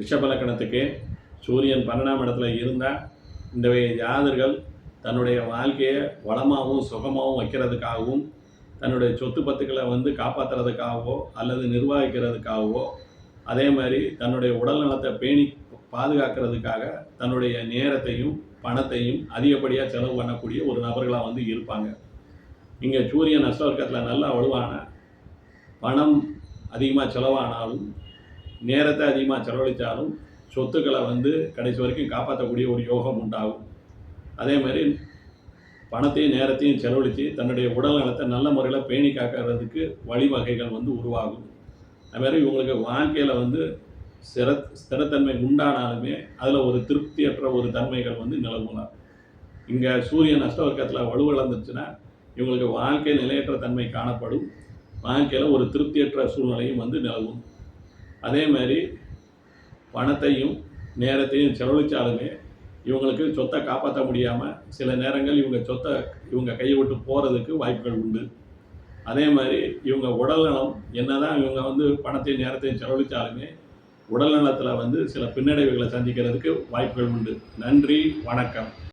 ரிஷபலக்கணத்துக்கு சூரியன் பன்னெண்டாம் இடத்துல இருந்தால் இந்த ஜாதர்கள் தன்னுடைய வாழ்க்கையை வளமாகவும் சுகமாகவும் வைக்கிறதுக்காகவும் தன்னுடைய சொத்து பத்துக்களை வந்து காப்பாற்றுறதுக்காகவோ அல்லது நிர்வகிக்கிறதுக்காகவோ அதே மாதிரி தன்னுடைய உடல் நலத்தை பேணி பாதுகாக்கிறதுக்காக தன்னுடைய நேரத்தையும் பணத்தையும் அதிகப்படியாக செலவு பண்ணக்கூடிய ஒரு நபர்களாக வந்து இருப்பாங்க. இங்கே சூரியன் அஷ்டவர்க்கத்தில் நல்லா வலுவான பணம் அதிகமாக செலவானாலும் நேரத்தை அதிகமாக செலவழித்தாலும் சொத்துக்களை வந்து கடைசி வரைக்கும் காப்பாற்றக்கூடிய ஒரு யோகம் உண்டாகும். அதே மாதிரி பணத்தையும் நேரத்தையும் செலவழித்து தன்னுடைய உடல் நலத்தை நல்ல முறையில் பேணி காக்கிறதுக்கு வழிவகைகள் வந்து உருவாகும். அதுமாதிரி இவங்களுக்கு வாழ்க்கையில் வந்து ஸ்திர ஸ்திரத்தன்மை உண்டானாலுமே அதில் ஒரு திருப்தியற்ற ஒரு தன்மைகள் வந்து நிலவுங்க இங்கே சூரியன் அஷ்டவர்க்கத்தில் வலுவிழந்துருச்சுன்னா இவங்களுக்கு வாழ்க்கை நிலையற்ற தன்மை காணப்படும். வாழ்க்கையில் ஒரு திருப்தியற்ற சூழ்நிலையும் வந்து நிலவும். அதே மாதிரி பணத்தையும் நேரத்தையும் செலவழித்தாலுமே இவங்களுக்கு சொத்தை காப்பாற்ற முடியாமல் சில நேரங்கள் இவங்க சொத்தை இவங்க கையை விட்டு போகிறதுக்கு வாய்ப்புகள் உண்டு. அதே மாதிரி இவங்க உடல்நலம் என்னதான் இவங்க வந்து பணத்தையும் நேரத்தையும் செலவழித்தாலுமே உடல்நலத்தில் வந்து சில பின்னடைவுகளை சந்திக்கிறதுக்கு வாய்ப்புகள் உண்டு. நன்றி வணக்கம்.